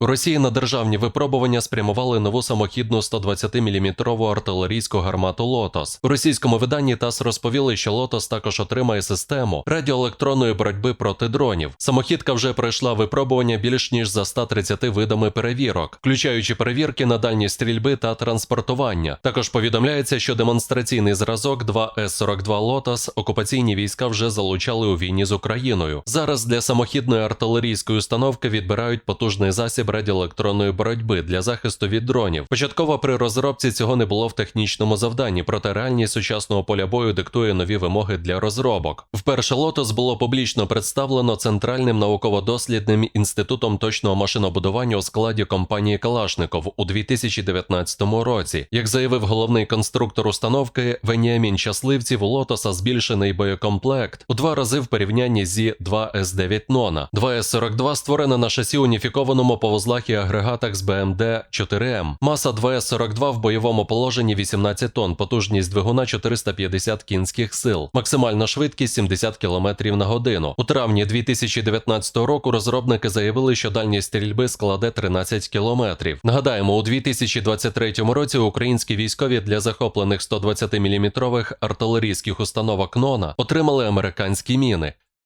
Росії на державні випробування спрямували нову самохідну 120-мм артилерійську гармату Лотос. У російському виданні ТАСС розповіли, що Лотос також отримає систему радіоелектронної боротьби проти дронів. Самохідка вже пройшла випробування більш ніж за 130 видами перевірок, включаючи перевірки на дальні стрільби та транспортування. Також повідомляється, що демонстраційний зразок 2С-42 Лотос окупаційні війська вже залучали у війні з Україною. Зараз для самохідної артилерійської установки відбирають потужний засіб радіоелектронної боротьби для захисту від дронів. Початково при розробці цього не було в технічному завданні, проте реальність сучасного поля бою диктує нові вимоги для розробок. Вперше Лотос було публічно представлено Центральним науково-дослідним інститутом точного машинобудування у складі компанії Калашников у 2019 році. Як заявив головний конструктор установки Веніамін Щасливців, у Лотоса збільшений боєкомплект у два рази в порівнянні зі 2С9 Нона. 2С42 створена на шасі уніфікованому по вузлах і агрегатах з BMD 4М. Маса 2С42 в бойовому положенні 18 тонн, потужність двигуна 450 кінських сил, максимальна швидкість 70 км на годину. У травні 2019 року розробники заявили, що дальність стрільби складе 13 км. Нагадаємо, у 2023 році українські військові для захоплених 120-мм артилерійських установок Нона отримали американські міни.